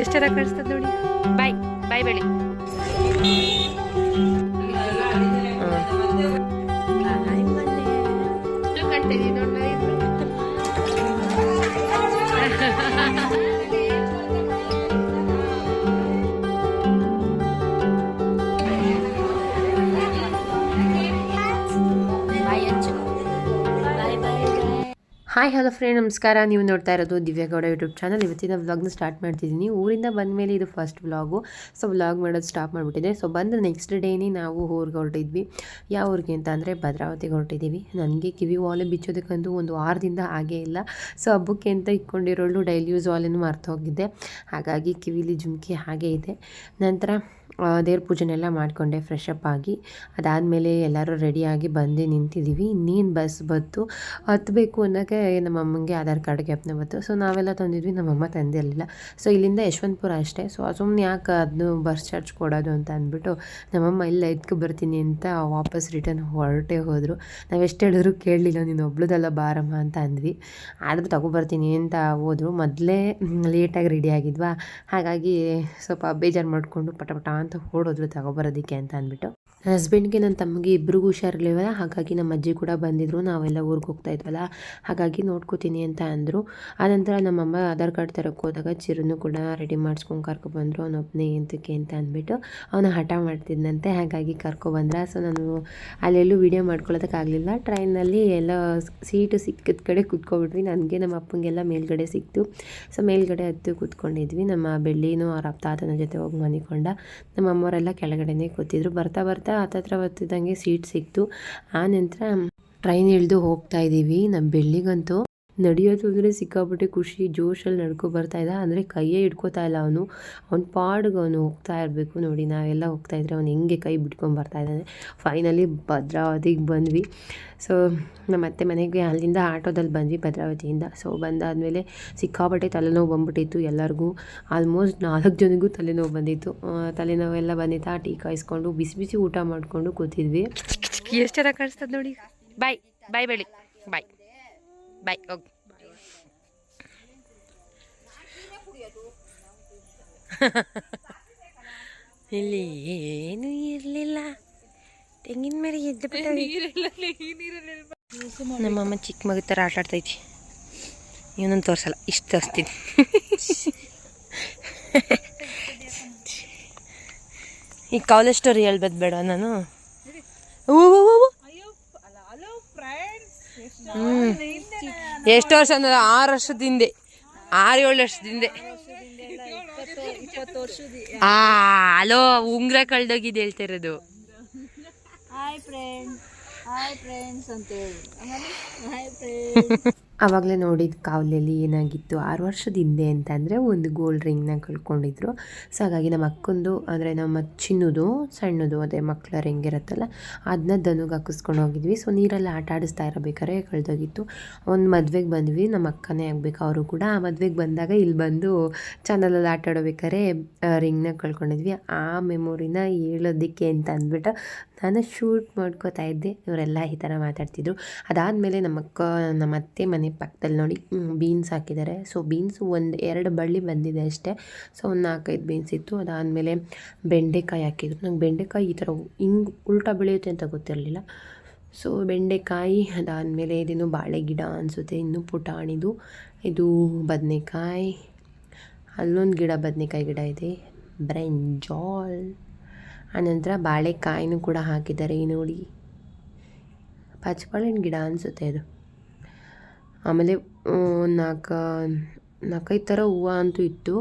ಎಷ್ಟರ ಕಾಣಿಸ್ತದ ನೋಡಿ ಬಾಯ್ ಬಾಯ್ ಬೆಳಿ. ಹಾಯ್ ಹಲೋ ಫ್ರೆಂಡ್ ನಮಸ್ಕಾರ. ನೀವು ನೋಡ್ತಾ ಇರೋದು ದಿವ್ಯಗೌಡ ಯೂಟ್ಯೂಬ್ ಚಾನಲ್ ಇವತ್ತಿನ ವ್ಲಾಗ್ನ ಸ್ಟಾರ್ಟ್ ಮಾಡ್ತಿದ್ದೀನಿ. ಊರಿಂದ ಬಂದ ಮೇಲೆ ಇದು ಫಸ್ಟ್ ವ್ಲಾಗು ಸೊ ವ್ಲಾಗ್ ಮಾಡೋದು ಸ್ಟಾಪ್ ಮಾಡಿಬಿಟ್ಟಿದೆ. ಸೊ ಬಂದು ನೆಕ್ಸ್ಟ್ ಡೇನೇ ನಾವು ಊರಿಗೆ ಹೊರಟಿದ್ವಿ. ಯಾವ ಊರಿಗೆ ಅಂತ ಅಂದರೆ ಭದ್ರಾವತಿಗೆ ಹೊರಟಿದ್ದೀವಿ. ನನಗೆ ಕಿವಿ ವಾಲೆ ಬಿಚ್ಚೋದಕ್ಕಂತೂ ಒಂದು ವಾರದಿಂದ ಹಾಗೇ ಇಲ್ಲ. ಸೊ ಹಬ್ಬಕ್ಕೆ ಅಂತ ಇಟ್ಕೊಂಡಿರೋಳು ಡೈಲಿ ಯೂಸ್ ವಾಲೆನೂ ಮರ್ತೋಗಿದ್ದೆ ಹಾಗಾಗಿ ಕಿವಿಲಿ ಜುಮ್ಕಿ ಹಾಗೇ ಇದೆ. ನಂತರ ದೇವ್ರ ಪೂಜೆನೆಲ್ಲ ಮಾಡಿಕೊಂಡೆ ಫ್ರೆಶ್ ಅಪ್ ಆಗಿ. ಅದಾದಮೇಲೆ ಎಲ್ಲರೂ ರೆಡಿಯಾಗಿ ಬಂದು ನಿಂತಿದ್ದೀವಿ ಇನ್ನೇನು ಬಸ್ ಬತ್ತು ಹತ್ತಬೇಕು ಅನ್ನೋಕ್ಕೆ ನಮ್ಮ ಅಮ್ಮಂಗೆ ಆಧಾರ್ ಕಾರ್ಡ್ ಜ್ಞಾಪನೆ ಬಂತು. ಸೊ ನಾವೆಲ್ಲ ತಂದಿದ್ವಿ. ನಮ್ಮಮ್ಮ ತಂದಿರಲಿಲ್ಲ. ಸೊ ಇಲ್ಲಿಂದ ಯಶವಂತಪುರ ಅಷ್ಟೇ. ಸೊ ಸುಮ್ಮನೆ ಯಾಕೆ ಅದನ್ನು ಬಸ್ ಚಾರ್ಜ್ ಕೊಡೋದು ಅಂತ ಅಂದ್ಬಿಟ್ಟು ನಮ್ಮಮ್ಮ ಇಲ್ಲ ಇದ್ಕೆ ಬರ್ತೀನಿ ಅಂತ ವಾಪಸ್ ರಿಟರ್ನ್ ಹೊರಟೇ ಹೋದರು. ನಾವು ಎಷ್ಟು ಹೇಳಿದ್ರು ಕೇಳಲಿಲ್ಲ. ನೀನು ಒಬ್ಳದಲ್ಲ ಬಾರಮ್ಮ ಅಂತ ಅಂದ್ವಿ. ಆದರೂ ತಗೊಬರ್ತೀನಿ ಅಂತ ಹೋದ್ರು. ಮೊದಲೇ ಲೇಟಾಗಿ ರೆಡಿ ಆಗಿದ್ವಾ? ಹಾಗಾಗಿ ಸ್ವಲ್ಪ ಬೇಜಾರು ಮಾಡಿಕೊಂಡು ಪಟ ಪಟ ಅಂತ ಓಡೋದ್ರು ತಗೊಬರೋದಕ್ಕೆ ಅಂತ ಅಂದ್ಬಿಟ್ಟು. ನನ್ನ ಹಸ್ಬೆಂಡ್ಗೆ ನನ್ನ ತಮ್ಮಗೆ ಇಬ್ಬರಿಗೂ ಹುಷಾರಿರ್ಲಿಲ್ಲ ಹಾಗಾಗಿ ನಮ್ಮ ಅಜ್ಜಿ ಕೂಡ ಬಂದಿದ್ರು. ನಾವೆಲ್ಲ ಊರಿಗೆ ಹೋಗ್ತಾ ಇದ್ವಲ್ಲ? ಹಾಗಾಗಿ ನೋಡ್ಕೋತೀನಿ ಅಂತ ಅಂದರು. ಆನಂತರ ನಮ್ಮಮ್ಮ ಆಧಾರ್ ಕಾರ್ಡ್ ತರಕ್ಕೆ ಹೋದಾಗ ಚಿರುನು ಕೂಡ ರೆಡಿ ಮಾಡಿಸ್ಕೊಂಡು ಕರ್ಕೊಬಂದರು ಅವನೊಬ್ಬನೇ ಎಂತಕ್ಕೆ ಅಂತ ಅಂದ್ಬಿಟ್ಟು ಅವನ ಹಠ ಮಾಡ್ತಿದ್ದಂತೆ ಹಾಗಾಗಿ ಕರ್ಕೊಬಂದ್ರ ಸೊ ನಾನು ಅಲ್ಲೆಲ್ಲೂ ವೀಡಿಯೋ ಮಾಡ್ಕೊಳ್ಳೋದಕ್ಕಾಗಲಿಲ್ಲ ಟ್ರೈನಲ್ಲಿ ಎಲ್ಲ ಸೀಟು ಸಿಕ್ಕಿದ ಕಡೆ ಕುತ್ಕೊಬಿಟ್ವಿ. ನನಗೆ, ನಮ್ಮ ಅಪ್ಪಂಗೆಲ್ಲ ಮೇಲ್ಗಡೆ ಸಿಕ್ತು. ಸೊ ಮೇಲ್ಗಡೆ ಹತ್ತು ಕೂತ್ಕೊಂಡಿದ್ವಿ. ನಮ್ಮ ಬೆಳ್ಳಿನೂ, ಅವ್ರ ತಾತನ ಜೊತೆ ಹೋಗಿ ಮನಿಕೊಂಡ. ನಮ್ಮ ಅಮ್ಮವರೆಲ್ಲ ಕೆಳಗಡೆನೇ ಕೂತಿದ್ರು. ಬರ್ತಾ ಬರ್ತಾ ಹತ್ತತ್ರ ಬರ್ತಿದ್ದಂಗೆ ಸೀಟ್ ಸಿಕ್ತು. ಆ ನಂತರ ಟ್ರೈನ್ ಇಳಿದು ಹೋಗ್ತಾ ಇದ್ದೀವಿ ನಮ್ಮ ಬೆಳ್ಳಿಗಂತೂ. ನಡೆಯೋದು ಅಂದರೆ ಸಿಕ್ಕಾಪಟ್ಟೆ ಖುಷಿ ಜೋಶಲ್ಲಿ ನಡ್ಕೊ ಬರ್ತಾ ಇದ್ದ. ಅಂದರೆ ಕೈಯೇ ಇಟ್ಕೋತಾ ಇಲ್ಲ ಅವನು. ಅವ್ನು ಪಾಡ್ಗೆ ಅವನು ಹೋಗ್ತಾ ಇರಬೇಕು ನೋಡಿ. ನಾವೆಲ್ಲ ಹೋಗ್ತಾ ಇದ್ರೆ ಅವ್ನು ಹೆಂಗೆ ಕೈ ಬಿಟ್ಕೊಂಡು ಬರ್ತಾ ಇದ್ದಾನೆ. ಫೈನಲಿ ಭದ್ರಾವತಿಗೆ ಬಂದ್ವಿ. ಸೊ ನಮ್ಮ ಅತ್ತೆ ಮನೆಗೆ ಅಲ್ಲಿಂದ ಆಟೋದಲ್ಲಿ ಬಂದ್ವಿ ಭದ್ರಾವತಿಯಿಂದ. ಸೊ ಬಂದಾದಮೇಲೆ ಸಿಕ್ಕಾಪಟ್ಟೆ ತಲೆನೋವು ಬಂದ್ಬಿಟ್ಟಿತ್ತು ಎಲ್ಲರಿಗೂ. ಆಲ್ಮೋಸ್ಟ್ ನಾಲ್ಕು ಜನಗೂ ತಲೆನೋವು ಬಂದಿತ್ತು. ಆ, ತಲೆನೋವೆಲ್ಲ ಬಂದಿತ್ತು. ಟೀ ಕಾಯಿಸ್ಕೊಂಡು ಬಿಸಿ ಬಿಸಿ ಊಟ ಮಾಡಿಕೊಂಡು ಕೂತಿದ್ವಿ. ಎಷ್ಟು ಚೆನ್ನಾಗಿ ಕಾಣಿಸ್ತದೆ ನೋಡಿ. ಬಾಯ್ ಬಾಯ್ ಬೆಳಿ. ಬಾಯ್ ಬಾಯ್ ಹೋಗಿ ಇಲ್ಲಿ ಏನು ಇರಲಿಲ್ಲ. ತೆಂಗಿನ ಮೇಲೆ ಎದ್ದು ನಮ್ಮಮ್ಮ ಚಿಕ್ಕ ಮಗು ಥರ ಆಟ ಆಡ್ತೈತಿ ಇವನೊಂದು ತೋರಿಸಲ್ಲ ಇಷ್ಟು ತೋರಿಸ್ತೀನಿ. ಈ ಕಾಲೇಜ್ ಸ್ಟೋರಿ ಹೇಳ್ಬೋದು ಬೇಡ ನಾನು. ಊ, ಎಷ್ಟು ವರ್ಷ ಅಂದ್ರೆ ಆರು ವರ್ಷದ ಹಿಂದೆ ಆರು ಏಳು ವರ್ಷದ ಹಿಂದೆ. ಆ ಅಲೋ ಉಂಗ್ರ ಕಳ್ದೋಗಿದ್ದು ಹೇಳ್ತಿರೋದು ಹಾಯ್ ಫ್ರೆಂಡ್ಸ್ ಹಾಯ್ ಫ್ರೆಂಡ್ಸ್ ಅಂತ ಹೇಳಿ ಹಾಯ್ ಫ್ರೆಂಡ್ ಆವಾಗಲೇ ನೋಡಿದ ಕಾವಲಲ್ಲಿ ಏನಾಗಿತ್ತು? ಆರು ವರ್ಷದ ಹಿಂದೆ ಅಂತಂದರೆ ಒಂದು ಗೋಲ್ಡ್ ರಿಂಗ್ನ ಕಳ್ಕೊಂಡಿದ್ರು. ಸೊ ಹಾಗಾಗಿ ನಮ್ಮ ಅಕ್ಕಂದು ಅಂದರೆ ನಮ್ಮ ಚಿನ್ನದು, ಸಣ್ಣದು ಅದೇ ಮಕ್ಕಳ ರಿಂಗ್ ಇರುತ್ತಲ್ಲ ಅದನ್ನ ದನುಗೆ ಹಾಕಿಸ್ಕೊಂಡು ಹೋಗಿದ್ವಿ. ಸೊ ನೀರಲ್ಲಿ ಆಟ ಆಡಿಸ್ತಾ ಇರಬೇಕಾದ್ರೆ ಕಳೆದೋಗಿತ್ತು. ಒಂದು ಮದುವೆಗೆ ಬಂದ್ವಿ, ನಮ್ಮ ಅಕ್ಕನೇ ಆಗಬೇಕು, ಅವರು ಕೂಡ. ಆ ಮದುವೆಗೆ ಬಂದಾಗ ಇಲ್ಲಿ ಬಂದು ಚಾನಲಲ್ಲಿ ಆಟ ಆಡಬೇಕಾದ್ರೆ ರಿಂಗ್ನ ಕಳ್ಕೊಂಡಿದ್ವಿ. ಆ ಮೆಮೊರಿನ ಹೇಳೋದಕ್ಕೆ ಅಂತ ಅಂದ್ಬಿಟ್ಟು ನಾನು ಶೂಟ್ ಮಾಡ್ಕೋತಾ ಇದ್ದೆ. ಇವರೆಲ್ಲ ಈ ಥರ ಮಾತಾಡ್ತಿದ್ರು. ಅದಾದಮೇಲೆ ನಮ್ಮ ಅಕ್ಕ, ನಮ್ಮ ಅತ್ತೆ ಮನೆ ಪಕ್ಕದಲ್ಲಿ ನೋಡಿ ಬೀನ್ಸ್ ಹಾಕಿದ್ದಾರೆ. ಸೊ ಬೀನ್ಸ್ ಒಂದು ಎರಡು ಬಳ್ಳಿ ಬಂದಿದೆ ಅಷ್ಟೇ. ಸೊ ಒಂದು ನಾಲ್ಕೈದು ಬೀನ್ಸ್ ಇತ್ತು. ಅದಾದಮೇಲೆ ಬೆಂಡೆಕಾಯಿ ಹಾಕಿದ್ರು. ನಂಗೆ ಬೆಂಡೆಕಾಯಿ ಈ ಥರ ಹಿಂಗೆ ಉಲ್ಟಾ ಬೆಳೆಯುತ್ತೆ ಅಂತ ಗೊತ್ತಿರಲಿಲ್ಲ. ಸೊ ಬೆಂಡೆಕಾಯಿ, ಅದಾದಮೇಲೆ ಇದೇನು ಬಾಳೆ ಗಿಡ ಅನಿಸುತ್ತೆ. ಇನ್ನು ಪುಟಾಣಿದು, ಇದು ಬದನೆಕಾಯಿ, ಅಲ್ಲೊಂದು ಗಿಡ, ಬದನೆಕಾಯಿ ಗಿಡ ಇದೆ. ಬ್ರೆಂಜಾಲ್. ಆನಂತರ ಬಾಳೆಕಾಯಿನೂ ಕೂಡ ಹಾಕಿದ್ದಾರೆ. ನೋಡಿ ಪಚ್ಚಬಾಳೆಹಣ್ಣು ಗಿಡ ಅನಿಸುತ್ತೆ ಅದು. ಆಮೇಲೆ ನಾಲ್ಕು ನಾಲ್ಕೈದು ಥರ ಹೂವು ಅಂತೂ ಇತ್ತು.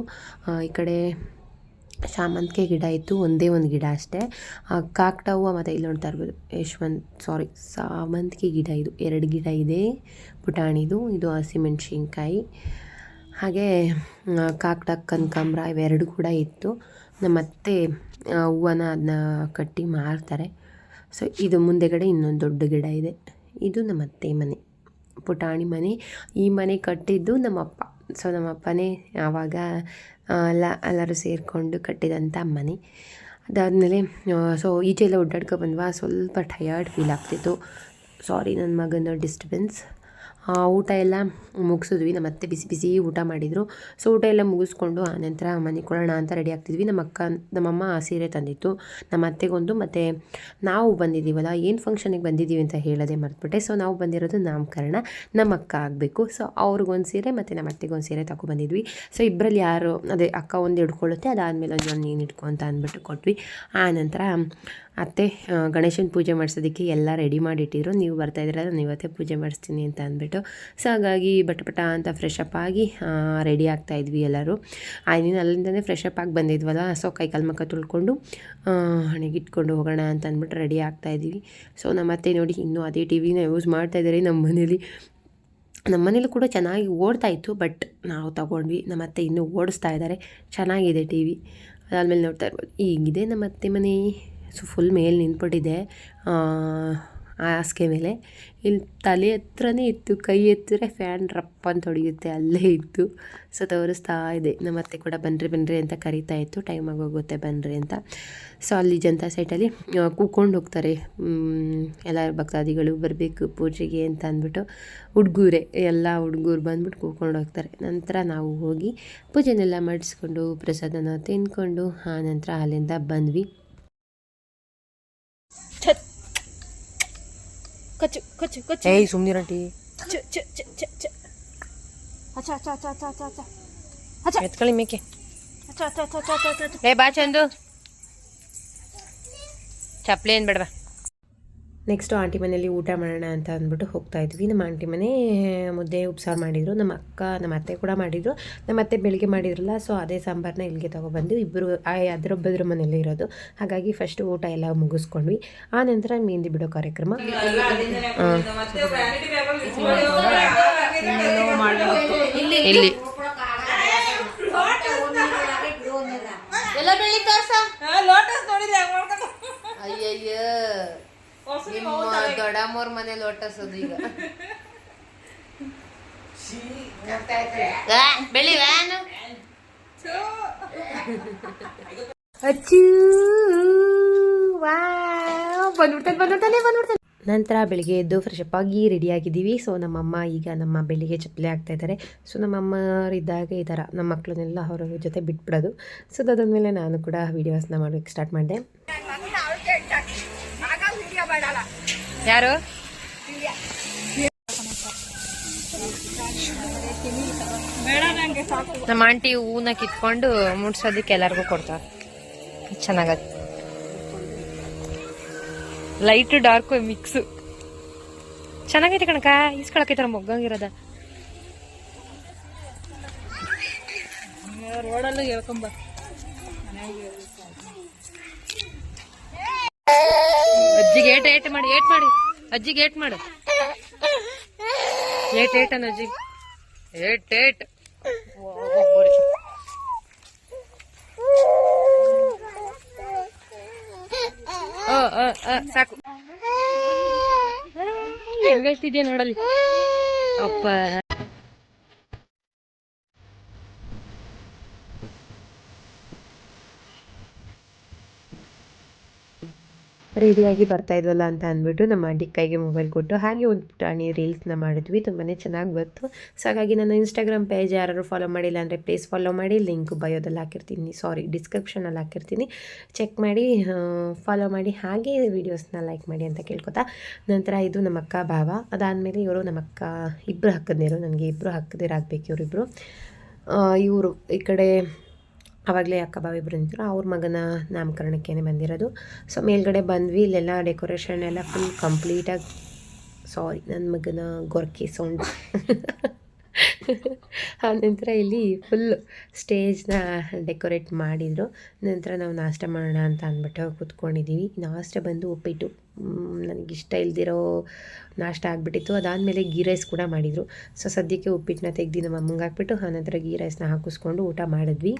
ಈ ಕಡೆ ಶಾಮಂತಿಗೆ ಗಿಡ ಇತ್ತು ಒಂದೇ ಒಂದು ಗಿಡ ಅಷ್ಟೇ. ಕಾಕಡ ಹೂವು ಮತ್ತು ಇಲ್ಲಿ ನೋಡ್ತಾ ಇರ್ಬೋದು ಯಶವಂತ್ ಸಾರಿ ಸಾಮಂತಿಗೆ ಗಿಡ ಇದು ಎರಡು ಗಿಡ ಇದೆ ಪುಟಾಣಿದು ಇದು ಹಸಿಮೆಣ್ಸಿನ್ಕಾಯಿ ಹಾಗೆ ಕಾಕಡ ಕನಕಾಂಬ್ರ ಇವೆರಡು ಕೂಡ ಇತ್ತು. ಮತ್ತೆ ಅತ್ತೆ ಆ, ಹೂವನ ಅದನ್ನ ಕಟ್ಟಿ ಮಾರ್ತಾರೆ. ಸೊ ಇದು ಮುಂದೆಗಡೆ ಇನ್ನೊಂದು ದೊಡ್ಡ ಗಿಡ ಇದೆ. ಇದು ನಮ್ಮ ಅತ್ತೆ ಮನೆ. ಪುಟಾಣಿ ಮನೆ. ಈ ಮನೆ ಕಟ್ಟಿದ್ದು ನಮ್ಮಪ್ಪ. ಸೊ ನಮ್ಮಪ್ಪನೇ ಆವಾಗ ಎಲ್ಲ ಎಲ್ಲರೂ ಸೇರಿಕೊಂಡು ಕಟ್ಟಿದಂಥ ಮನೆ. ಅದಾದಮೇಲೆ ಸೊ ಈಚೆಲ್ಲ ಓಡಾಡ್ಕೊ ಬಂದ್ವಾ? ಸ್ವಲ್ಪ ಟಯರ್ಡ್ ಫೀಲ್ ಆಗ್ತಿತ್ತು. ಸಾರಿ ನನ್ನ ಮಗನ ಡಿಸ್ಟರ್ಬೆನ್ಸ್ ಆ, ಊಟ ಎಲ್ಲ ಮುಗಿಸಿದ್ವಿ. ನಮ್ಮ ಅತ್ತೆ ಬಿಸಿ ಬಿಸಿ ಊಟ ಮಾಡಿದರು. ಸೊ, ಊಟ ಎಲ್ಲ ಮುಗಿಸ್ಕೊಂಡು ಆನಂತರ ಮನೆ ಕೊಡೋಣ ಅಂತ ರೆಡಿ ಆಗ್ತಿದ್ವಿ. ನಮ್ಮ ಅಕ್ಕ, ನಮ್ಮಮ್ಮ ಸೀರೆ ತಂದಿತ್ತು. ನಮ್ಮ ಅತ್ತೆಗೊಂದು ಮತ್ತು ನಾವು ಬಂದಿದ್ದೀವಲ್ಲ, ಏನು ಫಂಕ್ಷನಿಗೆ ಬಂದಿದ್ದೀವಿ ಅಂತ ಹೇಳೋದೇ ಮರ್ತ್ಬಿಟ್ಟೆ. ಸೊ ನಾವು ಬಂದಿರೋದು ನಾಮಕರಣ. ನಮ್ಮ ಅಕ್ಕ ಆಗಬೇಕು. ಸೊ ಅವ್ರಿಗೊಂದು ಸೀರೆ ಮತ್ತು ನಮ್ಮ ಅತ್ತೆಗೊಂದು ಸೀರೆ ತಗೊಬಂದಿದ್ವಿ ಸೊ ಇಬ್ಬರಲ್ಲಿ ಯಾರು, ಅದೇ ಅಕ್ಕ ಒಂದು ಹಿಡ್ಕೊಳ್ಳುತ್ತೆ, ಅದಾದಮೇಲೆ ಒಂದು ನೀನು ಇಟ್ಕೊ ಅಂತ ಅಂದ್ಬಿಟ್ಟು ಕೊಟ್ವಿ. ಆನಂತರ ಅತ್ತೆ ಗಣೇಶನ ಪೂಜೆ ಮಾಡಿಸೋದಕ್ಕೆ ಎಲ್ಲ ರೆಡಿ ಮಾಡಿಟ್ಟಿದ್ರು. ನೀವು ಬರ್ತಾ ಇದ್ದೀರಲ್ಲ ನಾನು ಇವತ್ತೇ ಪೂಜೆ ಮಾಡಿಸ್ತೀನಿ ಅಂತ ಅಂದ್ಬಿಟ್ಟು. ಸೊ ಹಾಗಾಗಿ ಬಟ್ ಪಟ ಅಂತ ಫ್ರೆಶ್ ಆಗಿ ರೆಡಿ ಆಗ್ತಾ ಇದ್ವಿ ಎಲ್ಲರೂ. ಆಯ್ನಿನ ಅಲ್ಲಿಂದನೇ ಫ್ರೆಶ್ ಅಪ್ ಆಗಿ ಬಂದಿದ್ವಲ್ಲ ಸೊ ಕೈ ಮುಖ ತುಳ್ಕೊಂಡು ಹಣೆಗೆ ಇಟ್ಕೊಂಡು ಹೋಗೋಣ ಅಂತ ಅಂದ್ಬಿಟ್ಟು ರೆಡಿ ಆಗ್ತಾ ಇದ್ದೀವಿ. ಸೊ ನಮ್ಮ ಅತ್ತೆ ನೋಡಿ, ಇನ್ನೂ ಅದೇ ಟಿ ವಿನ ಯೂಸ್ ಮಾಡ್ತಾ ಇದ್ದಾರೆ ನಮ್ಮ ಮನೇಲಿ. ನಮ್ಮ ಮನೇಲಿ ಕೂಡ ಚೆನ್ನಾಗಿ ಓಡ್ತಾ ಇತ್ತು ಬಟ್ ನಾವು ತಗೊಂಡ್ವಿ. ನಮ್ಮ ಅತ್ತೆ ಇನ್ನೂ ಓಡಿಸ್ತಾ ಇದ್ದಾರೆ. ಚೆನ್ನಾಗಿದೆ ಟಿ ವಿ ಅದಾದಮೇಲೆ ನೋಡ್ತಾ ಇರ್ಬೋದು. ಈಗಿದೆ ನಮ್ಮ ಅತ್ತೆ ಮನೆ. ಸೊ ಫುಲ್ ಮೇಲೆ ನಿಂತ್ಬಿಟ್ಟಿದೆ ಹಾಸಿಗೆ ಮೇಲೆ. ಇಲ್ಲಿ ತಲೆ ಹತ್ರನೇ ಇತ್ತು, ಕೈ ಎತ್ತಿದ್ರೆ ಫ್ಯಾನ್ ರಪ್ಪ ಅಂತ ಹೊಡೆಯುತ್ತೆ, ಅಲ್ಲೇ ಇತ್ತು. ಸೊ ತೋರಿಸ್ತಾ ಇದೆ, ನಮ್ಮ ಅತ್ತೆ ಕೂಡ ಬನ್ನಿರಿ ಬನ್ರಿ ಅಂತ ಕರಿತಾ ಇತ್ತು ಟೈಮ್ ಆಗೋಗುತ್ತೆ ಬನ್ನಿರಿ ಅಂತ. ಸೊ ಅಲ್ಲಿ ಜನತಾ ಸೈಟಲ್ಲಿ ಕೂಕೊಂಡು ಹೋಗ್ತಾರೆ ಎಲ್ಲ ಭಕ್ತಾದಿಗಳು ಬರಬೇಕು ಪೂಜೆಗೆ ಅಂತ ಅಂದ್ಬಿಟ್ಟು. ಹುಡುಗರೇ, ಎಲ್ಲ ಹುಡುಗರು ಬಂದ್ಬಿಟ್ಟು ಕೂಕೊಂಡು ಹೋಗ್ತಾರೆ. ನಂತರ ನಾವು ಹೋಗಿ ಪೂಜೆನೆಲ್ಲ ಮಾಡಿಸ್ಕೊಂಡು ಪ್ರಸಾದನ ತಿನ್ಕೊಂಡು, ಆ ನಂತರ ಅಲ್ಲಿಂದ ಬಂದ್ವಿ. ಕಚ್ಚು ಕಚ್ಚು ಕಚ್ಚು. ಏಯ್ ಸುಮ್ಮನಿರಂಟಿ ಚ ಚ ಚ ಚ ಚ. ಅಚ್ಚ ಅಚ್ಚ ಅಚ್ಚ ಅಚ್ಚ ಅಚ್ಚ ಅಚ್ಚ ಅಚ್ಚ ಎತ್ಕೊಳ್ಳಿ ಮೇಕೆ. ಅಚ್ಚ ಅಚ್ಚ ಅಚ್ಚ ಅಚ್ಚ ಅಚ್ಚ ಅಚ್ಚ ಏ ಬಾ ಚಂದು. ಚಪ್ಪಲಿ ಏನು ಬೇಡವಾ? ನೆಕ್ಸ್ಟು ಆಂಟಿ ಮನೆಯಲ್ಲಿ ಊಟ ಮಾಡೋಣ ಅಂತ ಅಂದ್ಬಿಟ್ಟು ಹೋಗ್ತಾ ಇದ್ವಿ. ನಮ್ಮ ಆಂಟಿ ಮನೆ ಮುದ್ದೆ ಉಪ್ಸಾರು ಮಾಡಿದರು. ನಮ್ಮ ಅಕ್ಕ ನಮ್ಮ ಅತ್ತೆ ಕೂಡ ಮಾಡಿದರು. ನಮ್ಮ ಅತ್ತೆ ಬೆಳಿಗ್ಗೆ ಮಾಡಿದ್ರಲ್ಲ ಸೊ ಅದೇ ಸಾಂಬಾರನ್ನ ಇಲ್ಲಿಗೆ ತೊಗೊಬಂದು ಇಬ್ಬರು ಅದರೊಬ್ಬದ್ರ ಮನೆಯಲ್ಲಿ ಇರೋದು. ಹಾಗಾಗಿ ಫಸ್ಟ್ ಊಟ ಎಲ್ಲ ಮುಗಿಸ್ಕೊಂಡ್ವಿ. ಆ ನಂತರ ಮೆಹಂದಿ ಬಿಡೋ ಕಾರ್ಯಕ್ರಮ. ಇಲ್ಲಿ. ಲೋಟಸ್ ನೋಡಿದ್ರೆ ಹೆಂಗ್ ಮಾಡ್ಕೊಂಡು ಅಯ್ಯಯ್ಯ ನಿಮ್ಮ ದೊಡ್ಡಮ್ಮವ್ರ ಮನೆ ಲೋಟಸೋದು ಈಗ. ಬೆಳಿ ವ್ಯಾನು. ಅಚ್ಚೂ ಬಂದ್ಬಿಡ್ತಾನೆ ಬಂದ್ಬಿಡ್ತಾನೆ ಬಂದ್ಬಿಡ್ತಾನೆ ನಂತರ ಬೆಳಿಗ್ಗೆ ಎದ್ದು ಫ್ರೆಶ್ ಅಪ್ ಆಗಿ ರೆಡಿಯಾಗಿದ್ದೀವಿ ಸೊ ನಮ್ಮಮ್ಮ ಈಗ ನಮ್ಮ ಬೆಳಿಗ್ಗೆ ಚಪ್ಪಲಿ ಆಗ್ತಾ ಇದ್ದಾರೆ. ಸೊ ನಮ್ಮಮ್ಮರಿದ್ದಾಗ ಈ ಥರ ನಮ್ಮ ಮಕ್ಕಳನ್ನೆಲ್ಲ ಅವರ ಜೊತೆ ಬಿಟ್ಬಿಡೋದು. ಸೊ ಅದಾದ್ಮೇಲೆ ನಾನು ಕೂಡ ವೀಡಿಯೋಸ್ನ ಮಾಡೋಕ್ಕೆ ಸ್ಟಾರ್ಟ್ ಮಾಡಿದೆ. ಯಾರು? ನಮ್ಮ ಆಂಟಿ ಹೂನ ಕಿತ್ಕೊಂಡು ಮುಡ್ಸೋದಕ್ಕೆ ಎಲ್ಲರಿಗೂ ಕೊಡ್ತಾರೆ. ಚೆನ್ನಾಗತ್ತೆ ಲೈಟ್ ಡಾರ್ಕ್ ಮಿಕ್ಸ್. ಚೆನ್ನಾಗೈತೆ ಕಣಕ ಈಸ್ಕೊಳಕೈತಾರ ಮೊಗ್ಗಂಗಿರೋದ. ರೋಡಲ್ಲೂ ಹೇಳ್ಕೊಂಬ. ಅಜ್ಜಿಗೆ ಏಟ್ ಏಟ್ ಮಾಡಿ ಏಟ್ ಮಾಡಿ. ಅಜ್ಜಿಗೆ ಏಟ್ ಮಾಡು. ಏಟ್ ಏಟ್ ಅನ್ನ ಅಜ್ಜಿ ಏಟ್ ಏಟ್. ಸಾಕು. ಹೆಂಗೈತಿದ್ಯಾ ನೋಡಲಿ ಅಪ್ಪ. ರೆಡಿಯಾಗಿ ಬರ್ತಾ ಇದ್ವಲ್ಲ ಅಂತ ಅಂದ್ಬಿಟ್ಟು ನಮ್ಮ ಆಂಟಿ ಕೈಗೆ ಮೊಬೈಲ್ ಕೊಟ್ಟು, ಹಾಗೆ ಒಂದು ಪುಟಾಣಿ ರೀಲ್ಸ್ನ ಮಾಡಿದ್ವಿ ತುಂಬಾ ಚೆನ್ನಾಗಿ ಬಂತು. ಸೊ ಹಾಗಾಗಿ ನನ್ನ ಇನ್ಸ್ಟಾಗ್ರಾಮ್ ಪೇಜ್ ಯಾರು ಫಾಲೋ ಮಾಡಿಲ್ಲ ಅಂದರೆ ಪ್ಲೀಸ್ ಫಾಲೋ ಮಾಡಿ ಲಿಂಕ್ ಬಯೋದಲ್ಲಿ ಹಾಕಿರ್ತೀನಿ. ಸಾರಿ ಡಿಸ್ಕ್ರಿಪ್ಷನಲ್ಲಿ ಹಾಕಿರ್ತೀನಿ. ಚೆಕ್ ಮಾಡಿ ಫಾಲೋ ಮಾಡಿ, ಹಾಗೆ ವೀಡಿಯೋಸ್ನ ಲೈಕ್ ಮಾಡಿ ಅಂತ ಕೇಳ್ಕೊತಾ. ನಂತರ ಇದು ನಮ್ಮ ಅಕ್ಕ ಭಾವ. ಅದಾದಮೇಲೆ ಇವರು ನಮ್ಮ ಅಕ್ಕ ಇಬ್ಬರು ಹಕ್ಕದಿರು ನನಗೆ ಇಬ್ಬರು ಹಕ್ಕದಿರಾಗಬೇಕು ಇವರಿಬ್ಬರು ಇವರು ಈ ಕಡೆ ಆವಾಗಲೇ ಅಕ್ಕ ಬಾವಿ ನಿಂತರು ಅವ್ರ ಮಗನ ನಾಮಕರಣಕ್ಕೇನೆ ಬಂದಿರೋದು. ಸೊ ಮೇಲ್ಗಡೆ ಬಂದ್ವಿ, ಇಲ್ಲೆಲ್ಲ ಡೆಕೋರೇಷನ್ ಎಲ್ಲ ಫುಲ್ ಕಂಪ್ಲೀಟಾಗಿ ಸಾರಿ ನನ್ನ ಮಗನ ಗೊರಕೆ ಸೌಂಡ್. ಆನಂತರ ಇಲ್ಲಿ ಫುಲ್ ಸ್ಟೇಜ್ನ ಡೆಕೋರೇಟ್ ಮಾಡಿದರು. ನಂತರ ನಾವು ನಾಷ್ಟ ಮಾಡೋಣ ಅಂತ ಅಂದ್ಬಿಟ್ಟು ಕೂತ್ಕೊಂಡಿದ್ದೀವಿ ನಾಷ್ಟ ಬಂದು ಉಪ್ಪಿಟ್ಟು ನನಗಿಷ್ಟ ಇಲ್ದಿರೋ ನಾಷ್ಟ ಆಗಿಬಿಟ್ಟಿತ್ತು. ಅದಾದಮೇಲೆ ಗೀ ರೈಸ್ ಕೂಡ ಮಾಡಿದರು. ಸೊ ಸದ್ಯಕ್ಕೆ ಉಪ್ಪಿಟ್ಟನ್ನ ತೆಗ್ದು ನಮ್ಮ ಅಮ್ಮಂಗೆ ಹಾಕ್ಬಿಟ್ಟು ಆನಂತರ ಗೀ ರೈಸ್ನ ಹಾಕಿಸ್ಕೊಂಡು ಊಟ ಮಾಡಿದ್ವಿ.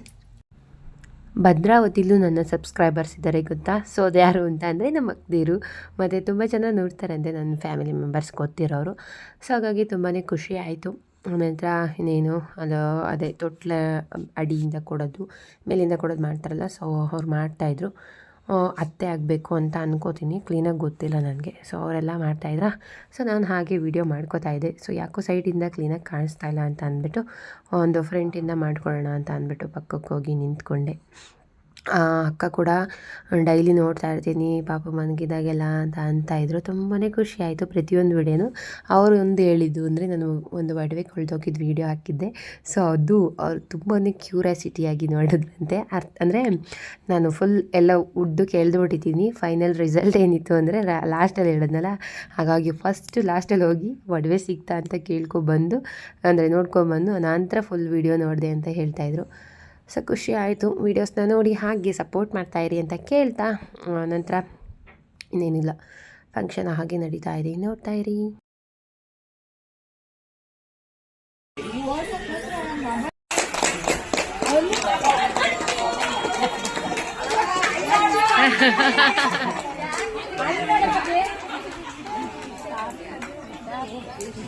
ಭದ್ರಾವತಿಲೂ ನನ್ನ ಸಬ್ಸ್ಕ್ರೈಬರ್ಸ್ ಇದ್ದಾರೆ ಗೊತ್ತಾ? ಸೊ ಅದು ಯಾರು ಅಂತ ಅಂದರೆ ನಮ್ಮ ಅಕ್ಕದಿರು ಮತ್ತು ತುಂಬ ಜನ ನೋಡ್ತಾರೆ ಅಂದರೆ ನನ್ನ ಫ್ಯಾಮಿಲಿ ಮೆಂಬರ್ಸ್ ಗೊತ್ತಿರೋರು. ಸೊ ಹಾಗಾಗಿ ತುಂಬಾ ಖುಷಿ ಆಯಿತು. ನಂತರ ಇನ್ನೇನು, ಅದು ಅದೇ ತೊಟ್ಲ ಅಡಿಯಿಂದ ಕೊಡೋದು, ಮೇಲಿಂದ ಕೊಡೋದು ಮಾಡ್ತಾರಲ್ಲ ಸೊ ಅವ್ರು ಮಾಡ್ತಾಯಿದ್ರು ಅತ್ತೆ ಆಗಬೇಕು ಅಂತ ಅನ್ಕೋತೀನಿ. ಕ್ಲೀನಾಗಿ ಗೊತ್ತಿಲ್ಲ ನನಗೆ. ಸೊ ಅವರೆಲ್ಲ ಮಾಡ್ತಾಯಿದ್ರಾ ಸೊ ನಾನು ಹಾಗೆ ವೀಡಿಯೋ ಮಾಡ್ಕೋತಾ ಇದ್ದೆ. ಸೊ ಯಾಕೋ ಸೈಡಿಂದ ಕ್ಲೀನಾಗಿ ಕಾಣಿಸ್ತಾ ಇಲ್ಲ ಅಂತ ಅಂದ್ಬಿಟ್ಟು ಒಂದು ಫ್ರೆಂಟಿಂದ ಮಾಡ್ಕೊಳ್ಳೋಣ ಅಂತ ಅಂದ್ಬಿಟ್ಟು ಪಕ್ಕಕ್ಕೆ ಹೋಗಿ ನಿಂತ್ಕೊಂಡೆ. ಅಕ್ಕ ಕೂಡ ಡೈಲಿ ನೋಡ್ತಾ ಇರ್ತೀನಿ, ಪಾಪ ಮನಗಿದಾಗೆಲ್ಲ ಅಂತ ಅಂತ ಇದ್ರು. ತುಂಬಾ ಖುಷಿ ಆಯಿತು ಪ್ರತಿಯೊಂದು ವಿಡಿಯೋನು. ಅವರು ಒಂದು ಹೇಳಿದ್ದು ಅಂದರೆ ನಾನು ಒಂದು ಒಡವೆ ಕೊಳ್ತೋಗಿದ್ದು ವೀಡಿಯೋ ಹಾಕಿದ್ದೆ. ಸೊ ಅದು ಅವ್ರು ತುಂಬಾ ಕ್ಯೂರಿಯಾಸಿಟಿಯಾಗಿ ನೋಡಿದ್ರಂತೆ. ಅರ್ಥ ಅಂದರೆ ನಾನು ಫುಲ್ ಎಲ್ಲ ಉದ್ದು ಕೇಳ್ದುಬಿಟ್ಟಿದ್ದೀನಿ. ಫೈನಲ್ ರಿಸಲ್ಟ್ ಏನಿತ್ತು ಅಂದರೆ ಲಾಸ್ಟಲ್ಲಿ ಹೇಳಿದ್ನಲ್ಲ, ಹಾಗಾಗಿ ಫಸ್ಟ್ ಲಾಸ್ಟಲ್ಲಿ ಹೋಗಿ ಒಡವೆ ಸಿಗ್ತಾ ಅಂತ ಕೇಳ್ಕೊಬಂದು ಅಂದರೆ ನೋಡ್ಕೊಬಂದು ನಂತರ ಫುಲ್ ವೀಡಿಯೋ ನೋಡಿದೆ ಅಂತ ಹೇಳ್ತಾಯಿದ್ರು ಸೊ ಖುಷಿ ಆಯಿತು ವೀಡಿಯೋಸ್ನ ನೋಡಿ ಹಾಗೆ ಸಪೋರ್ಟ್ ಮಾಡ್ತಾಯಿರಿ ಅಂತ ಕೇಳ್ತಾ. ನಂತರ ಇನ್ನೇನಿಲ್ಲ. ಫಂಕ್ಷನ್ ಹಾಗೆ ನಡೀತಾ ಇದೆ. ನೋಡ್ತಾ ಇರಿ.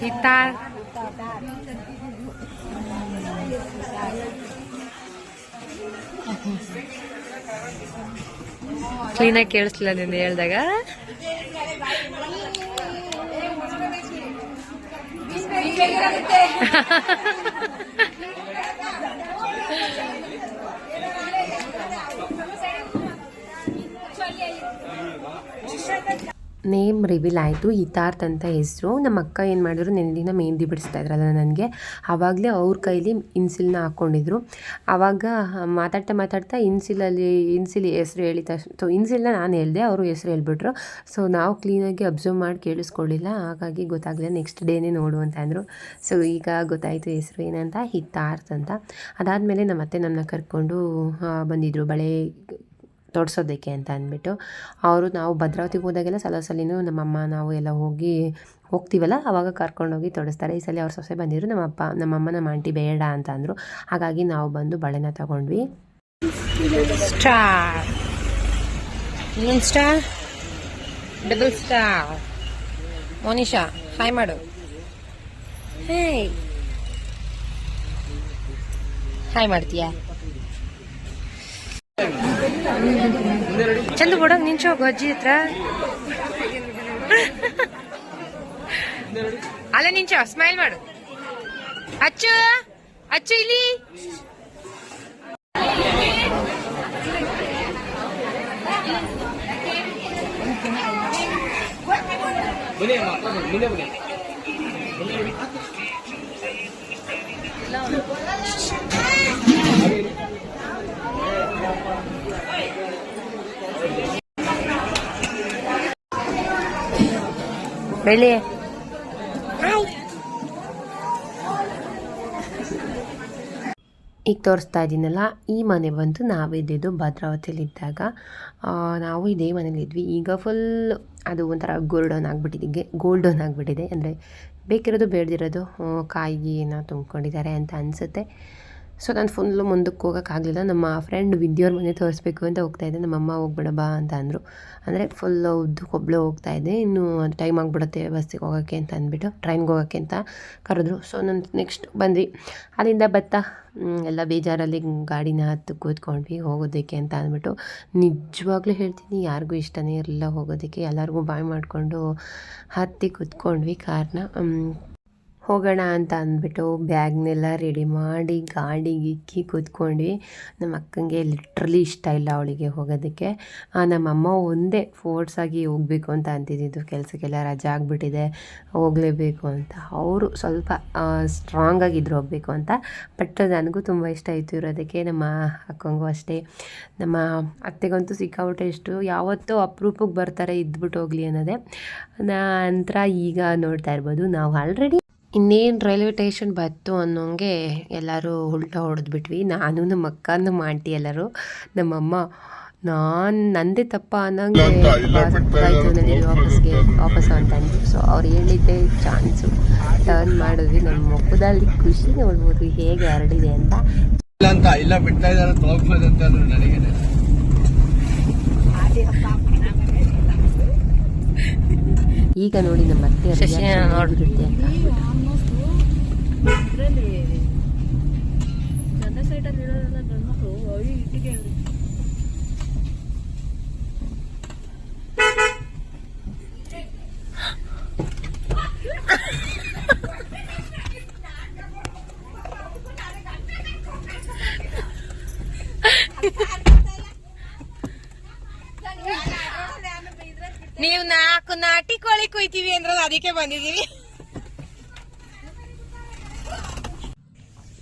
ಹಿತಾರ್ ಕ್ಲೀನಾಗಿ ಕೇಳಿಸ್ಲಿಲ್ಲ ನೀನು ಹೇಳ್ದಾಗ. ನೇಮ್ ರಿವೀಲ್ ಆಯಿತು ಹಿತಾರ್ಥ್ ಅಂತ ಹೆಸರು. ನಮ್ಮ ಅಕ್ಕ ಏನು ಮಾಡಿದ್ರು ನೆನ್ನೆದಿನ ಮೆಹಂದಿ ಬಿಡಿಸ್ತಾ ಇದ್ರಲ್ಲ ನನಗೆ. ಆವಾಗಲೇ ಅವ್ರ ಕೈಲಿ ಇನ್ಸಿಲ್ನ ಹಾಕ್ಕೊಂಡಿದ್ರು ಆವಾಗ ಮಾತಾಡ್ತಾ ಮಾತಾಡ್ತಾ ಇನ್ಸಿಲಲ್ಲಿ, ಇನ್ಸಿಲ್ ಹೆಸ್ರು ಹೇಳಿದ ಸೊ ಇನ್ಸಿಲ್ನ ನಾನು ಹೇಳಿದೆ, ಅವರು ಹೆಸ್ರು ಹೇಳ್ಬಿಟ್ರು. ಸೊ, ನಾವು ಕ್ಲೀನಾಗಿ ಅಬ್ಸರ್ವ್ ಮಾಡಿ ಕೇಳಿಸ್ಕೊಳ್ಳಿಲ್ಲ. ಹಾಗಾಗಿ ಗೊತ್ತಾಗಲಿಲ್ಲ ನೆಕ್ಸ್ಟ್ ಡೇನೇ ನೋಡು ಅಂತ ಅಂದರು. ಸೊ, ಈಗ ಗೊತ್ತಾಯಿತು ಹೆಸರು ಏನಂತ ಹಿತಾರ್ತ್ ಅಂತ. ಅದಾದಮೇಲೆ ನಮ್ಮ ಅತ್ತೆ ನನ್ನ ಕರ್ಕೊಂಡು ಬಂದಿದ್ದರು ಬಳೆ ತೊಡ್ಸೋದಕ್ಕೆ ಅಂತ ಅಂದ್ಬಿಟ್ಟು ಅವರು ನಾವು ಭದ್ರಾವತಿಗೆ ಹೋದಾಗೆಲ್ಲ ಸಲ ಸಲಿನೂ ನಮ್ಮಮ್ಮ, ನಾವು ಎಲ್ಲ ಹೋಗಿ ಹೋಗ್ತೀವಲ್ಲ ಆವಾಗ ಕರ್ಕೊಂಡೋಗಿ ತೊಡಿಸ್ತಾರೆ ಈ ಸಲ ಅವ್ರ ಸೊಸೆ ಬಂದಿದ್ರು, ನಮ್ಮಪ್ಪ ನಮ್ಮಮ್ಮ ನಮ್ಮ ಆಂಟಿ ಬೇಡ ಅಂತ ಅಂದರು. ಹಾಗಾಗಿ ನಾವು ಬಂದು ಬಳೆನ ತಗೊಂಡ್ವಿ. Star star double star Monisha hi ಮಾಡು ಹಾಯ್ ಹಾಯ್ ಮಾಡ್ತೀಯಾ ಚಂದು ಬಿಡೋಂಗ್ ನಿಂಚೋ ಅಜ್ಜಿ ಹತ್ರ. ಅಲ್ಲ ನಿಂಚೋ ಸ್ಮೈಲ್ ಮಾಡು. ಅಚ್ಚು ಅಚ್ಚು ಇಲ್ಲಿ. ಬೆಳಿ ಈಗ ತೋರಿಸ್ತಾ ಇದ್ದೀನಲ್ಲ, ಈ ಮನೆ ಬಂದು ನಾವಿದ್ದಿದ್ದು ಭದ್ರಾವತಿಯಲ್ಲಿದ್ದಾಗ. ನಾವು ಇದೇ ಮನೇಲಿದ್ವಿ ಈಗ ಫುಲ್ ಅದು ಒಂಥರ ಗೋಲ್ಡನ್ ಆಗಿಬಿಟ್ಟಿದೆ. ಗೋಲ್ಡನ್ ಆಗಿಬಿಟ್ಟಿದೆ. ಅಂದರೆ ಬೇಕಿರೋದು ಬೇಡದಿರೋದು ಕಾಯಿಗೆ ಏನೋ ತುಂಬ್ಕೊಂಡಿದ್ದಾರೆ ಅಂತ ಅನಿಸುತ್ತೆ. ಸೊ ನಾನು ಫುಲ್ಲು ಮುಂದಕ್ಕೆ ಹೋಗೋಕ್ಕಾಗಲಿಲ್ಲ ನಮ್ಮ ಫ್ರೆಂಡ್ ವಿದ್ಯೋರ್ ಮನೆ ತೋರಿಸ್ಬೇಕು ಅಂತ ಹೋಗ್ತಾ ಇದ್ದೆ. ನಮ್ಮಮ್ಮ ಹೋಗ್ಬೇಡ ಬಾ ಅಂತ ಅಂದರು. ಅಂದರೆ ಫುಲ್ ಉದ್ದಕ್ಕೆ ಒಬ್ಬಳು ಹೋಗ್ತಾ ಇದ್ದೆ. ಇನ್ನು ಟೈಮ್ ಆಗಿಬಿಡುತ್ತೆ ಬಸ್ಸಿಗೆ ಹೋಗೋಕ್ಕೆ ಅಂತ ಅಂದ್ಬಿಟ್ಟು ಟ್ರೈನ್ಗೆ ಹೋಗೋಕ್ಕೆ ಅಂತ ಕರೆದ್ರು. ಸೊ ನಾನು ನೆಕ್ಸ್ಟ್ ಬಂದ್ವಿ. ಅಲ್ಲಿಂದ ಬತ್ತಾ ಎಲ್ಲ ಬೇಜಾರಲ್ಲಿ ಗಾಡಿನ ಹತ್ತು ಕೂತ್ಕೊಂಡ್ವಿ. ಹೋಗೋದಕ್ಕೆ ಅಂತ ಅಂದ್ಬಿಟ್ಟು ನಿಜವಾಗ್ಲೂ ಹೇಳ್ತೀನಿ, ಯಾರಿಗೂ ಇಷ್ಟನೇ ಇರಲಿಲ್ಲ ಹೋಗೋದಕ್ಕೆ. ಎಲ್ಲರಿಗೂ ಬಾಯ್ ಮಾಡಿಕೊಂಡು ಹತ್ತಿ ಕೂತ್ಕೊಂಡ್ವಿ ಕಾರ್ನ. ಹೋಗೋಣ ಅಂತ ಅಂದ್ಬಿಟ್ಟು ಬ್ಯಾಗ್ನೆಲ್ಲ ರೆಡಿ ಮಾಡಿ ಗಾಡಿಗೆ ಇಕ್ಕಿ ಕೂತ್ಕೊಂಡ್ವಿ. ನಮ್ಮ ಅಕ್ಕಂಗೆ ಲಿಟ್ರಲಿ ಇಷ್ಟ ಇಲ್ಲ ಅವಳಿಗೆ ಹೋಗೋದಕ್ಕೆ. ನಮ್ಮಮ್ಮ ಒಂದೇ ಫೋರ್ಸಾಗಿ ಹೋಗಬೇಕು ಅಂತ ಅಂತಿದ್ದಿದ್ದು. ಕೆಲಸಕ್ಕೆಲ್ಲ ರಜೆ ಆಗಿಬಿಟ್ಟಿದೆ, ಹೋಗಲೇಬೇಕು ಅಂತ. ಅವರು ಸ್ವಲ್ಪ ಸ್ಟ್ರಾಂಗ್ ಆಗಿದ್ರು ಹೋಗಬೇಕು ಅಂತ. ಬಟ್ ನನಗೂ ತುಂಬ ಇಷ್ಟ ಆಯಿತು ಇರೋದಕ್ಕೆ. ನಮ್ಮ ಅಕ್ಕಂಗೂ ಅಷ್ಟೇ. ನಮ್ಮ ಅತ್ತೆಗಂತೂ ಸಿಕ್ಕಾಬಿಟ್ಟೆ ಇಷ್ಟು. ಯಾವತ್ತೂ ಅಪರೂಪಕ್ಕೆ ಬರ್ತಾರೆ, ಇದ್ಬಿಟ್ಟು ಹೋಗಲಿ ಅನ್ನೋದೇ. ನಂತರ ಈಗ ನೋಡ್ತಾ ಇರ್ಬೋದು. ನಾವು ಆಲ್ರೆಡಿ ಇನ್ನೇನು ರೈಲ್ವೆ ಸ್ಟೇಷನ್ ಬತ್ತು ಅನ್ನೋಂಗೆ ಎಲ್ಲರೂ ಉಲ್ಟಾ ಹೊಡೆದ್ಬಿಟ್ವಿ. ನಾನು ನಮ್ಮ ಅಕ್ಕ ನಮ್ಮ ಆಂಟಿ ಎಲ್ಲರೂ. ನಮ್ಮಮ್ಮ ನಾನು ನಂದೇ ತಪ್ಪ ಅನ್ನೋಂಗೆ ಆಯಿತು ನನಗೆ ವಾಪಸ್ಗೆ ವಾಪಸ್ಸು ಅಂತ ಅಂದ್ರು ಸೊ ಅವ್ರು ಹೇಳಿದ್ದೆ ಚಾನ್ಸು. ಟರ್ನ್ ಮಾಡಿದ್ವಿ. ನಮ್ಮ ಮುಖದಲ್ಲಿ ಖುಷಿ ನೋಡ್ಬೋದು ಹೇಗೆ ಹರಡಿದೆ ಅಂತ. ಇಲ್ಲ ಅಂತ ಇಲ್ಲ ಬಿಡ್ತಾ ಇದ್ದಾರೆ ಅಂತ ನನಗೆ ಈಗ ನೋಡಿ ನಮ್ಮ ಅತ್ತೆ ಇದರಲ್ಲಿ ಗಂಧ ಸೈಟಲ್ಲಿ ಇರೋದೆಲ್ಲ ಗಂಡು ಮಕ್ಕಳು ಅವಿ ಇಟ್ಟಿಗೆ ಅವ್ರಿ ನೀವು ನಾಲ್ಕು ನಾಟಿ ಕೋಳಿ ಕುಯ್ತೀವಿ ಅಂದ್ರಲ್ಲ, ಅದಕ್ಕೆ ಬಂದಿದ್ದೀವಿ.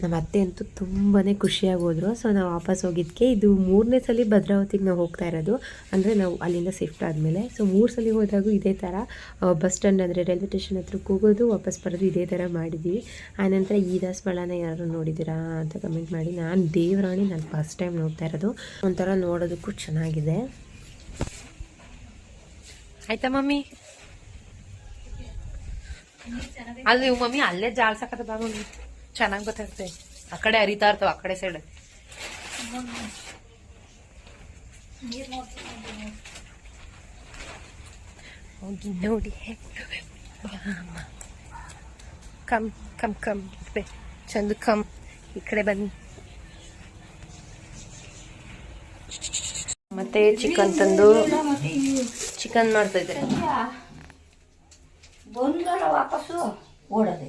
ನಮ್ಮ ಅತ್ತೆ ಅಂತೂ ತುಂಬಾ ಖುಷಿಯಾಗಿ ಹೋದರು. ಸೊ ನಾವು ವಾಪಸ್ ಹೋಗಿದ್ದಕ್ಕೆ ಇದು ಮೂರನೇ ಸಲ ಭದ್ರಾವತಿಗೆ ನಾವು ಹೋಗ್ತಾ ಇರೋದು. ಅಂದರೆ ನಾವು ಅಲ್ಲಿಂದ ಶಿಫ್ಟ್ ಆದಮೇಲೆ. ಸೊ ಮೂರು ಸಲ ಹೋದಾಗೂ ಇದೇ ಥರ ಬಸ್ ಸ್ಟ್ಯಾಂಡ್ ಅಂದರೆ ರೈಲ್ವೆ ಸ್ಟೇಷನ್ ಹತ್ರಕ್ಕೆ ಹೋಗೋದು ವಾಪಸ್ ಬರೋದು ಇದೇ ಥರ ಮಾಡಿದ್ದೀವಿ ಆನಂತರ ಈ ದಾಸವಾಳನ ಯಾರು ನೋಡಿದ್ದೀರಾ ಅಂತ ಕಮೆಂಟ್ ಮಾಡಿ. ನಾನು ದೇವರಾಣಿ ನಾನು ಫಸ್ಟ್ ಟೈಮ್ ನೋಡ್ತಾ ಇರೋದು. ಒಂಥರ ನೋಡೋದಕ್ಕೂ ಚೆನ್ನಾಗಿದೆ. ಆಯ್ತಾ ಮಮ್ಮಿ? ಅದು ಮಮ್ಮಿ ಅಲ್ಲೇ ಜಾಲ್ಸಕ್ಕದ ಬಾ ಮಮ್ಮಿ. ಚೆನ್ನಾಗಿ ಗೊತ್ತಾಗ್ತದೆ ಆ ಕಡೆ ಹರಿತಾ ಇರ್ತಾವ, ಆ ಕಡೆ ಸೈಡ್ ಹೋಗಿ ನೋಡಿ come come come Chandu come. ಈ ಕಡೆ ಬನ್ನಿ. ಮತ್ತೆ ಚಿಕನ್ ತಂದು ಚಿಕನ್ ಮಾಡ್ತಾ ಇದ್ದಾರೆ. ಬಂದ ವಾಪಸ್ಸು ಓಡೋದೆ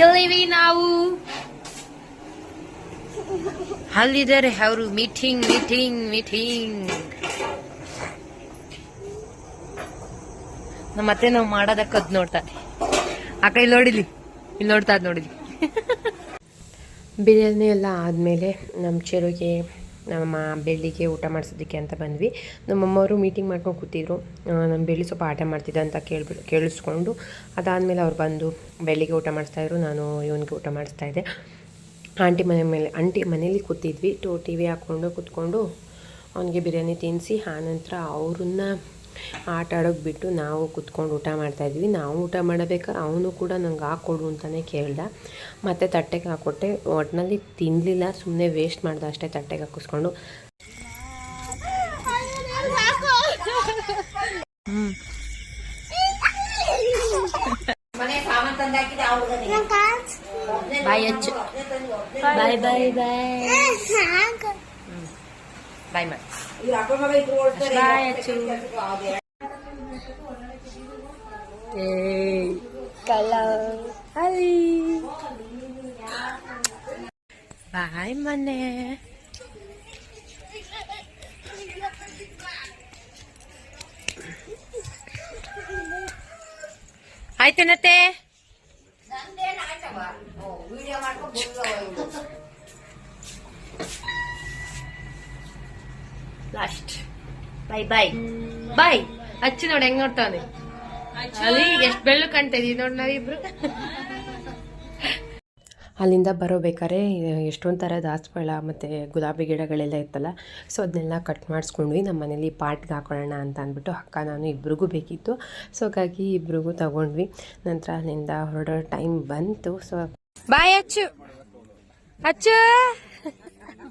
ಎಲ್ಲಿವಿ ನಾವು. ಅಲ್ಲಿದ್ದಾರೆ ಅವರು ಮೀಟಿಂಗ್ ಮೀಟಿಂಗ್ ಮೀಟಿಂಗ್. ನಮ್ಮ ಅತ್ತೆ ನಾವು ಮಾಡೋದಕ್ಕೆ ಕದ್ ನೋಡ್ತಾರೆ ಆ ಇಲ್ಲಿ ನೋಡಿಲಿ? ಇಲ್ಲಿ ನೋಡ್ತಾ ಅದ್ ನೋಡಿಲಿ. ಬಿರಿಯಾನಿ ಎಲ್ಲ ಆದಮೇಲೆ ನಮ್ಮ ಚೆರುಗೆ ನಮ್ಮ ಬೆಳ್ಳಿಗೆ ಊಟ ಮಾಡಿಸೋದಕ್ಕೆ ಅಂತ ಬಂದ್ವಿ. ನಮ್ಮಮ್ಮವರು ಮೀಟಿಂಗ್ ಮಾಡ್ಕೊಂಡು ಕೂತಿದ್ರು. ನಮ್ಮ ಬೆಳ್ಳಿ ಸ್ವಲ್ಪ ಆಟ ಮಾಡ್ತಿದ್ದೆ ಅಂತ ಕೇಳಿಬಿಟ್ಟು ಕೇಳಿಸ್ಕೊಂಡು ಅದಾದಮೇಲೆ ಅವ್ರು ಬಂದು ಬೆಳ್ಳಿಗೆ ಊಟ ಮಾಡಿಸ್ತಾಯಿದ್ರು ನಾನು ಇವನಿಗೆ ಊಟ ಮಾಡಿಸ್ತಾಯಿದ್ದೆ ಆಂಟಿ ಮನೆ ಮೇಲೆ, ಆಂಟಿ ಮನೇಲಿ ಕೂತಿದ್ವಿ. ಟು ಟಿ ವಿ ಹಾಕ್ಕೊಂಡು ಕೂತ್ಕೊಂಡು ಅವನಿಗೆ ಬಿರಿಯಾನಿ ತಿನ್ನಿಸಿ ಆನಂತರ ಅವ್ರನ್ನ ಆಟ ಆಡೋಕೆ ಬಿಟ್ಟು ನಾವು ಕುತ್ಕೊಂಡು ಊಟ ಮಾಡ್ತಾಯಿದ್ವಿ ನಾವು ಊಟ ಮಾಡಬೇಕಾದ್ರೆ ಅವನು ಕೂಡ ನಂಗೆ ಹಾಕ್ಕೊಡು ಅಂತಲೇ ಕೇಳ್ದ. ಮತ್ತು ತಟ್ಟೆಗೆ ಹಾಕ್ಕೊಟ್ಟೆ. ಒಟ್ಟಿನಲ್ಲಿ ತಿನ್ನಲಿಲ್ಲ ಸುಮ್ಮನೆ ವೇಸ್ಟ್ ಮಾಡ್ದೆ ಅಷ್ಟೇ ತಟ್ಟೆಗೆ ಹಾಕಿಸ್ಕೊಂಡು. ಬಾಯ್ ಹಚ್ಚು ಬಾಯ್ ಬಾಯ್ ಬಾಯ್. ಬಾಯ್ ಮಾಡಿ ಬಾಯ್ ಹಚ್ಚು ಬಾಯ್ ಮನೆ ಆಯ್ತೇನತ್ತೆ ಲಾಸ್ಟ್ ಬೈ ಬೈ ಬೈ ಹಚ್ಚಿ ನೋಡಿ ಹೆಂಗ್ ನೋಡ್ತಾನೆ ಅಲ್ಲಿ ಎಷ್ಟು ಬೆಳ್ಳು ಕಾಣ್ತಾ ಇದೀವಿ ನೋಡಿ ನಾವಿಬ್ರು. ಅಲ್ಲಿಂದ ಬರೋಬೇಕಾದ್ರೆ ಎಷ್ಟೊಂದು ಥರ ದಾಸವಾಳ ಮತ್ತು ಗುಲಾಬಿ ಗಿಡಗಳೆಲ್ಲ ಇತ್ತಲ್ಲ ಸೊ ಅದನ್ನೆಲ್ಲ ಕಟ್ ಮಾಡಿಸ್ಕೊಂಡ್ವಿ. ನಮ್ಮ ಮನೇಲಿ ಪಾಟ್ಗೆ ಹಾಕೊಳ್ಳೋಣ ಅಂತ ಅಂದ್ಬಿಟ್ಟು ಅಕ್ಕ ನಾನು ಇಬ್ರಿಗೂ ಬೇಕಿತ್ತು. ಸೊ ಹಾಗಾಗಿ ಇಬ್ರಿಗೂ ತಗೊಂಡ್ವಿ. ನಂತರ ಅಲ್ಲಿಂದ ಹೊರಡೋ ಟೈಮ್ ಬಂತು. ಸೊ ಬಾಯ್ ಹಚ್ಚು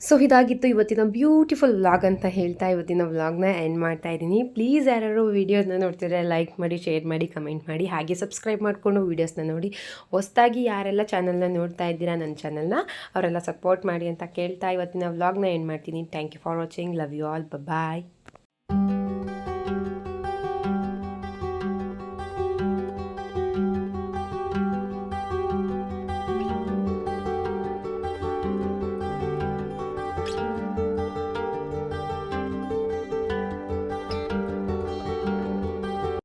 ಸೊ ಇದಾಗಿತ್ತು ಇವತ್ತಿನ ಬ್ಯೂಟಿಫುಲ್ ವ್ಲಾಗ್ ಅಂತ ಹೇಳ್ತಾ ಇವತ್ತಿನ ವ್ಲಾಗ್ನ ಎಂಡ್ ಮಾಡ್ತಾ ಇದ್ದೀನಿ. ಪ್ಲೀಸ್ ಯಾರು ವೀಡಿಯೋಸ್ನ ನೋಡ್ತಿದ್ರೆ ಲೈಕ್ ಮಾಡಿ ಶೇರ್ ಮಾಡಿ ಕಮೆಂಟ್ ಮಾಡಿ. ಹಾಗೆ ಸಬ್ಸ್ಕ್ರೈಬ್ ಮಾಡಿಕೊಂಡು ವೀಡಿಯೋಸ್ನ ನೋಡಿ. ಹೊಸ್ದಾಗಿ ಯಾರೆಲ್ಲ ಚಾನಲ್ನ ನೋಡ್ತಾ ಇದ್ದೀರಾ ನನ್ನ ಚಾನಲ್ನ ಅವರೆಲ್ಲ ಸಪೋರ್ಟ್ ಮಾಡಿ ಅಂತ ಕೇಳ್ತಾ ಇವತ್ತಿನ ವ್ಲಾಗ್ನ ಎಂಡ್ ಮಾಡ್ತೀನಿ. Thank you for watching love you all bye